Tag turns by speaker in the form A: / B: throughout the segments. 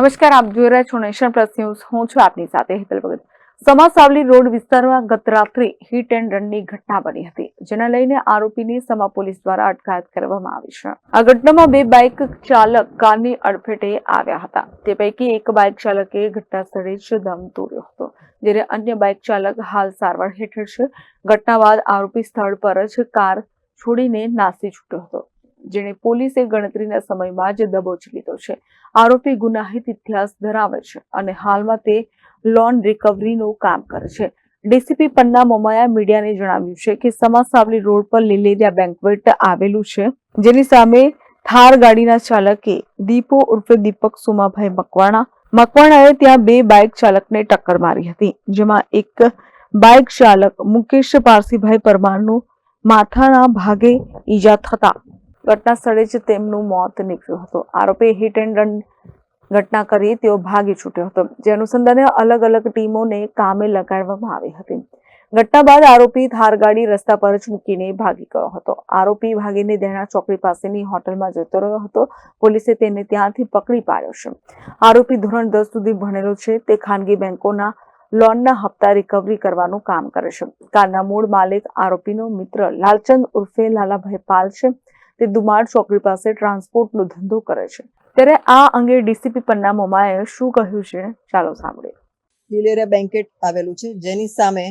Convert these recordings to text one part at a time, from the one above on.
A: નમસ્કાર, આપ જોઈ રહ્યા છો નેશન પ્લસ ન્યૂઝ. હું છું આપની સાથે હેતલ ભગત. સમા સાવલી રોડ વિસ્તારમાં ગત રાત્રે હિટ એન્ડ રનની ઘટના બની હતી, જેના લઈને આરોપીની સમા પોલીસ દ્વારા અટકાયત કરવામાં આવી છે. આ ઘટનામાં બે બાઇક ચાલક કારની અડફેટે આવ્યા હતા. તે પૈકી એક બાઇક ચાલકે ઘટના સ્થળે જ દમ તોડ્યો હતો, જ્યારે અન્ય બાઇક ચાલક હાલ સારવાર હેઠળ છે. ઘટના બાદ આરોપી સ્થળ પર જ કાર છોડીને નાસી છૂટ્યો હતો. જેને પોલીસે ગણતરીના સમયમાં જ દબોચી લીધો છે. આરોપી ગુનાહિત ઇતિહાસ ધરાવે છે અને હાલમાં તે લોન રિકવરીનું કામ કરે છે. ડીસીપી પન્ના મોમાયા મીડિયાને જણાવ્યું છે કે સમા સાવલી રોડ પર લીલેરિયા બેન્કવેટ આવેલું છે. જેની સામે થાર ગાડીના ચાલકે દીપો ઉર્ફે દીપક સુમાભાઈ મકવાણા. મકવાણાએ ત્યાં બે બાઇક ચાલકને ટક્કર મારી હતી, જેમાં એક બાઇક ચાલક મુકેશ પારસીભાઈ પરમારનું માથાના ભાગે ઈજા થતા ઘટના સ્થળે જ તેમનું મોત નીકળ્યું હતું. આરોપી હિટ એન્ડ રન ઘટના કરી તેઓ ભાગી છૂટ્યો હતો. જે અનુસંધાને અલગ અલગ ટીમોને કામે લગાડવામાં આવી હતી. ઘટના બાદ આરોપી થારગાડી રસ્તા પર જ મૂકીને ભાગી ગયો હતો. આરોપી ભાગીને દેણા ચોકડી પાસેની હોટલમાં જતો રહ્યો હતો. પોલીસે તેને ત્યાંથી પકડી પાડ્યો છે. આરોપી ધોરણ દસ સુધી ભણેલો છે. તે ખાનગી બેંકોના લોનના હપ્તા રિકવરી કરવાનું કામ કરે છે. કારના મૂળ માલિક આરોપીનો મિત્ર લાલચંદ ઉર્ફે લાલાભાઈ પાલ છે. તે દુમાડ ચોકડી પાસે ટ્રાન્સપોર્ટનો ધંધો કરે છે. ત્યારે આ અંગે ડીસીપી પન્ના શું કહ્યું છે? ચાલો સાંભળીએ.
B: લિલેરિયા બેન્કેટ આવેલું છે. જેની સામે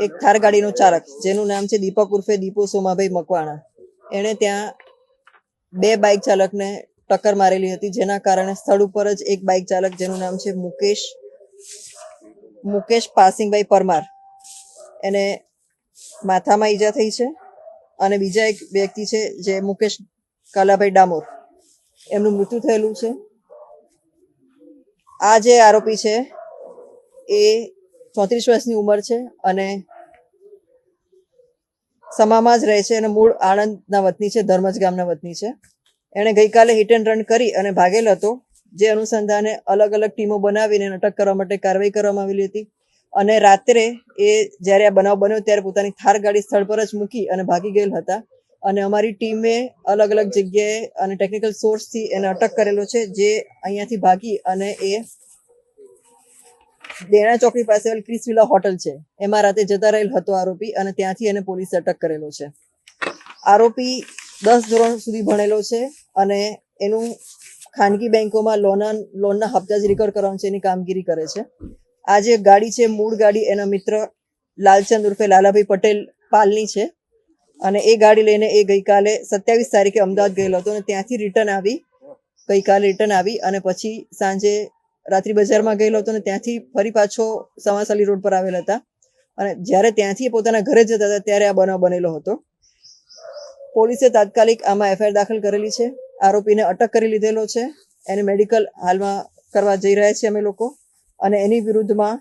B: એક થાર ગાડીનો ચાલક, જેનું નામ છે દીપક ઉર્ફે દીપો સોમાભાઈ મકવાણા. એણે ત્યાં બે બાઇક ચાલકને ટક્કર મારેલી હતી, જેના કારણે સ્થળ ઉપર જ એક બાઇક ચાલક, જેનું નામ છે મુકેશ મુકેશ પાસિંગભાઈ પરમાર. એને માથામાં ઈજા થઈ છે. અને બીજા એક વ્યક્તિ છે જે મુકેશ કાલાભાઈ ડામોર. એમનું મૃત્યુ થયેલું છે. આ જે આરોપી છે એ ચોત્રીસ વર્ષની ઉંમર છે અને સમામાં જ રહે છે અને મૂળ આણંદના વતની છે, ધર્મજ ગામના વતની છે. એણે ગઈકાલે હિટ એન્ડ રન કરી અને ભાગેલ હતો, જે અનુસંધાને અલગ અલગ ટીમો બનાવીને અટક કરવા માટે કાર્યવાહી કરવામાં આવેલી હતી. અને રાત્રે એ જ્યારે આ બનાવ બન્યો ત્યારે પોતાની થાર ગાડી સ્થળ પર જ મૂકી અને ભાગી ગયેલ હતા. અને અમારી ટીમે અલગ અલગ જગ્યાએ અને ટેકનિકલ સોર્સથી એને અટક કરેલો છે, જે અહીંયાથી ભાગી અને એ દેણા ચોકડી પાસે ક્રિસ વિલા હોટલ છે. એમાં રાતે જતા રહેલ હતો આરોપી અને ત્યાંથી એને પોલીસે અટક કરેલો છે. આરોપી દસ ધોરણ સુધી ભણેલો છે અને એનું ખાનગી બેંકોમાં લોન, લોનના હપ્તા જ રિકવર કરવાનું છે, એની કામગીરી કરે છે. આ જે ગાડી છે, મૂળ ગાડી એના મિત્ર લાલચંદ ઉર્ફે લાલાભાઈ પટેલ પાલની છે. અને એ ગાડી લઈને એ ગઈકાલે સત્યાવીસ તારીખે અમદાવાદ ગયેલો હતો અને ત્યાંથી રિટર્ન આવી. ગઈકાલે રિટર્ન આવી અને પછી સાંજે રાત્રિ બજારમાં ગયેલો હતો અને ત્યાંથી ફરી પાછો સમાસાલી રોડ પર આવેલા હતા. અને જ્યારે ત્યાંથી પોતાના ઘરે જતા હતા, ત્યારે આ બનાવ બનેલો હતો. પોલીસે તાત્કાલિક આમાં એફઆઈઆર દાખલ કરેલી છે. આરોપીને અટક કરી લીધેલો છે. એને મેડિકલ હાલમાં કરવા જઈ રહ્યા છીએ અમે લોકો. અને એની વિરુદ્ધમાં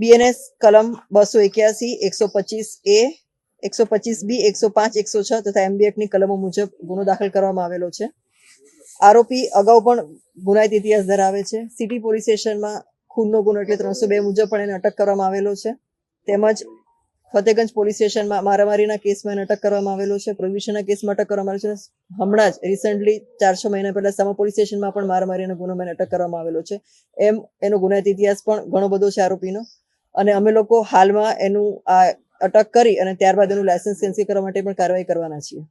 B: બીએનએસ કલમ બસો એક્યાસી, એકસો પચીસ એ એકસો પચીસ બી એકસો પાંચ, એકસો છ તથા એમબીએફની કલમો મુજબ ગુનો દાખલ કરવામાં આવેલો છે. આરોપી અગાઉ પણ ગુનાહિત ઇતિહાસ ધરાવે છે. સિટી પોલીસ સ્ટેશનમાં ખૂનનો ગુનો એટલે ત્રણસો બે મુજબ પણ એને અટક કરવામાં આવેલો છે. તેમજ ફતેગંજ પોલીસ સ્ટેશનમાં મારામારીના કેસમાં અટક કરવામાં આવેલો છે. પ્રોહિબિશનના કેસમાં અટક કરવામાં આવેલો છે. હમણાં જ રિસન્ટલી ચાર છ મહિના પહેલા સામા પોલીસ સ્ટેશનમાં પણ મારામારીનો ગુનો મેં અટક કરવામાં આવેલો છે. એમ એનો ગુનાહિત ઇતિહાસ પણ ઘણો બધો છે આરોપીનો. અને અમે લોકો હાલમાં એનું આ અટક કરી અને ત્યારબાદ એનું લાયસન્સ કેન્સલ કરવા માટે પણ કાર્યવાહી કરવાના છીએ.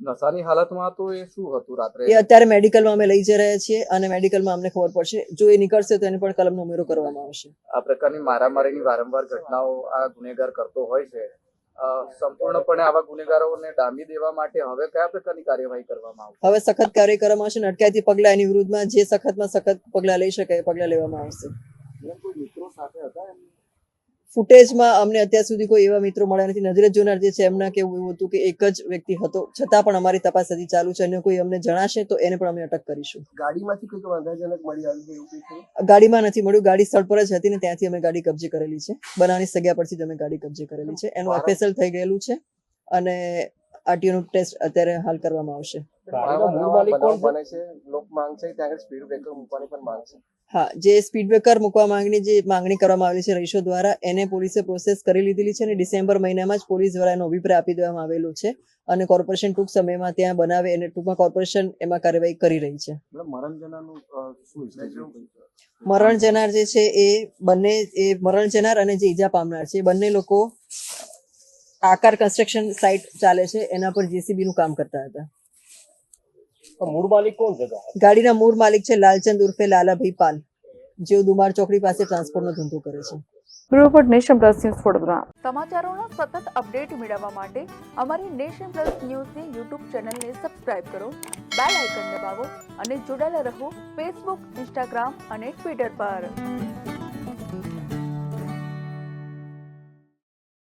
C: નશાની હાલતમાં તો એ શું હતું રાત્રે?
B: એ અત્યારે મેડિકલમાં અમે લઈ જઈ રહ્યા છીએ અને મેડિકલમાં અમને ખબર પડશે. જો એ નીકળશે તો એને પણ કલમનો ઉમેરો કરવામાં આવશે.
C: આ પ્રકારની મારામારીની વારંવાર ઘટનાઓ આ ગુનેગાર કરતો હોય છે. અ, સંપૂર્ણપણે આવા ગુનેગારોને ડામી દેવા માટે હવે કયા પ્રકારની કાર્યવાહી કરવામાં આવશે?
B: હવે સખત કાર્ય કરવામાં આવશે અટકાયતી પગલાં એની વિરુદ્ધમાં જે સખતમાં સખત પગલાં લઈ શકે એ પગલાં લેવામાં આવશે. ફૂટેજમાં અમને અત્યાર સુધી કોઈ એવા મિત્રો મળ્યા નથી. નજરે જોનાર જે છે એમના કેવું એવું હતું કે એક જ વ્યક્તિ હતો. છતાં પણ અમારી તપાસ હજી ચાલુ છે. અને કોઈ અમને જણાશે તો એને પણ અમે અટક કરીશું.
D: ગાડીમાંથી કોઈ વાંધાજનક મળી આવ્યું
B: ગાડીમાં નથી મળ્યું. ગાડી સ્થળ પર જ હતી ને ત્યાંથી અમે ગાડી કબજે કરેલી છે. બનાવની સગ્યા પરથી જ અમે ગાડી કબજે કરેલી છે. એનું એફએસએલ થઈ ગયેલું છે અને આરટીઓનું ટેસ્ટ અત્યારે હાલ કરવામાં આવશે.
D: ગાડીનો મૂળ માલિક કોણ બને છે લોક માંગ છે ત્યાં આગળ સ્પીડ બ્રેકર મૂકવાની પણ માંગ છે.
B: હા જે સ્પીડ બ્રેકર મૂકવા માંગણી જે માંગણી કરવામાં આવેલી છે રહીશો દ્વારા એને પોલીસે પ્રોસેસ કરી લીધેલી છે અને ડિસેમ્બર મહિનામાં જ પોલીસ દ્વારા એનો અભિપ્રાય આપી દેવામાં આવેલો છે અને કોર્પોરેશન ટૂંક સમયમાં ત્યાં બનાવે અને ટૂંકમાં કોર્પોરેશન એમાં કાર્યવાહી કરી રહી છે.
D: મરણ
B: જનાર જે છે એ બંને એ મરણ જનાર અને જે ઈજા પામનાર છે બંને લોકો આકાર કન્સ્ટ્રક્શન સાઇટ ચાલે છે એના પર જેસીબી નું કામ કરતા હતા.
D: મૂળ માલિક કોણ છે
B: ગાડીના મૂળ માલિક છે લાલચંદ ઉર્ફે લાલાભાઈ પાલ જેઓ દુમાર ચોકડી પાસે ટ્રાન્સપોર્ટનો ધંધો કરે છે.
A: Report nation plus news Vadodara. સમાચારોના સતત અપડેટ મેળવવા માટે અમારી નેશન પ્લસ ન્યૂઝની યુટ્યુબ ચેનલને સબસ્ક્રાઇબ કરો બેલ આઇકન દબાવો અને જોડાયેલા રહો ફેસબુક ઇન્સ્ટાગ્રામ અને ટ્વિટર પર.